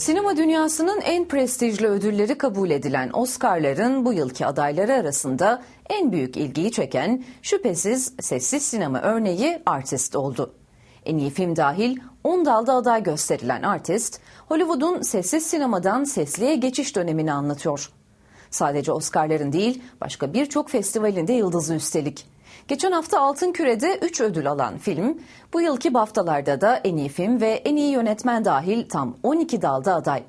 Sinema dünyasının en prestijli ödülleri kabul edilen Oscar'ların bu yılki adayları arasında en büyük ilgiyi çeken şüphesiz sessiz sinema örneği Artist oldu. En iyi film dahil 10 dalda aday gösterilen Artist, Hollywood'un sessiz sinemadan sesliye geçiş dönemini anlatıyor. Sadece Oscar'ların değil, başka birçok festivalinde yıldızı üstelik. Geçen hafta Altın Küre'de 3 ödül alan film, bu yılki BAFTA'larda da en iyi film ve en iyi yönetmen dahil tam 12 dalda aday.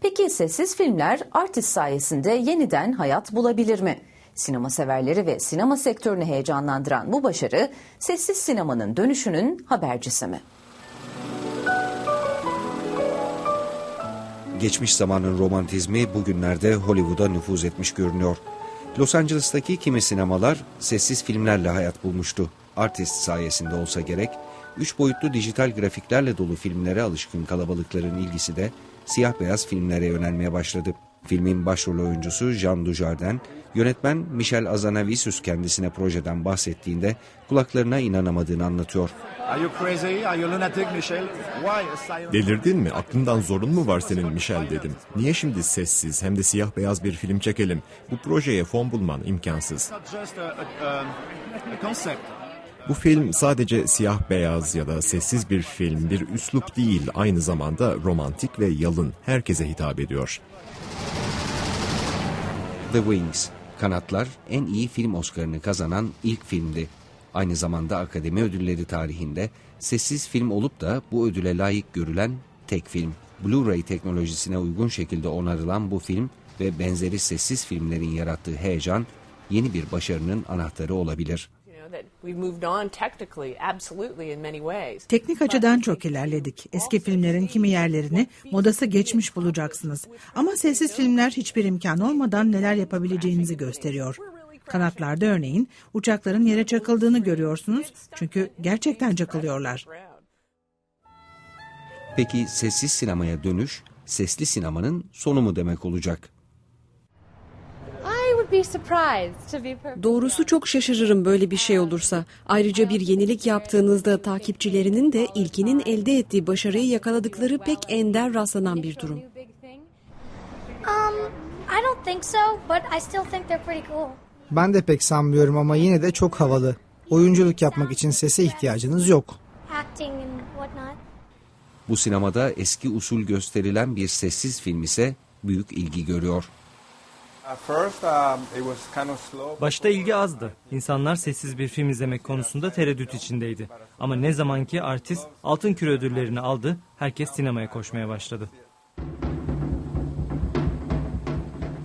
Peki sessiz filmler artist sayesinde yeniden hayat bulabilir mi? Sinema severleri ve sinema sektörünü heyecanlandıran bu başarı, sessiz sinemanın dönüşünün habercisi mi? Geçmiş zamanın romantizmi bugünlerde Hollywood'a nüfuz etmiş görünüyor. Los Angeles'taki kimi sinemalar sessiz filmlerle hayat bulmuştu. Artist sayesinde olsa gerek, üç boyutlu dijital grafiklerle dolu filmlere alışkın kalabalıkların ilgisi de siyah beyaz filmlere yönelmeye başladı. Filmin başrol oyuncusu Jean Dujardin, yönetmen Michel Azanavicius kendisine projeden bahsettiğinde kulaklarına inanamadığını anlatıyor. Are you crazy? Are you lunatic, Michel? Why a silent... Delirdin mi? Aklından zorun mu var senin Michel dedim. Niye şimdi sessiz hem de siyah beyaz bir film çekelim? Bu projeye fon bulman imkansız. Um. Bu film sadece siyah beyaz ya da sessiz bir film, bir üslup değil, aynı zamanda romantik ve yalın, herkese hitap ediyor. The Wings, Kanatlar en iyi film Oscar'ını kazanan ilk filmdi. Aynı zamanda Akademi Ödülleri tarihinde sessiz film olup da bu ödüle layık görülen tek film. Blu-ray teknolojisine uygun şekilde onarılan bu film ve benzeri sessiz filmlerin yarattığı heyecan yeni bir başarının anahtarı olabilir. You know, that we've moved on technically, absolutely in many ways. Teknik açıdan çok ilerledik. Eski filmlerin kimi yerlerini modası geçmiş bulacaksınız. Ama sessiz filmler hiçbir imkan olmadan neler yapabileceğinizi gösteriyor. Kanatlarda örneğin uçakların yere çakıldığını görüyorsunuz. Çünkü gerçekten çakılıyorlar. Peki sessiz sinemaya dönüş, sesli sinemanın sonu mu demek olacak? Doğrusu çok şaşırırım böyle bir şey olursa. Ayrıca bir yenilik yaptığınızda takipçilerinin de ilkinin elde ettiği başarıyı yakaladıkları pek ender rastlanan bir durum. Um, I don't think so, but I still think they're pretty cool. Ben de pek sanmıyorum ama yine de çok havalı. Oyunculuk yapmak için sese ihtiyacınız yok. Bu sinemada eski usul gösterilen bir sessiz film ise büyük ilgi görüyor. Başta ilgi azdı. İnsanlar sessiz bir film izlemek konusunda tereddüt içindeydi. Ama ne zamanki artist altın küre ödüllerini aldı, herkes sinemaya koşmaya başladı.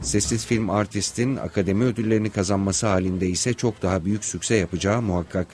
Sessiz film artistin akademi ödüllerini kazanması halinde ise çok daha büyük sükse yapacağı muhakkak.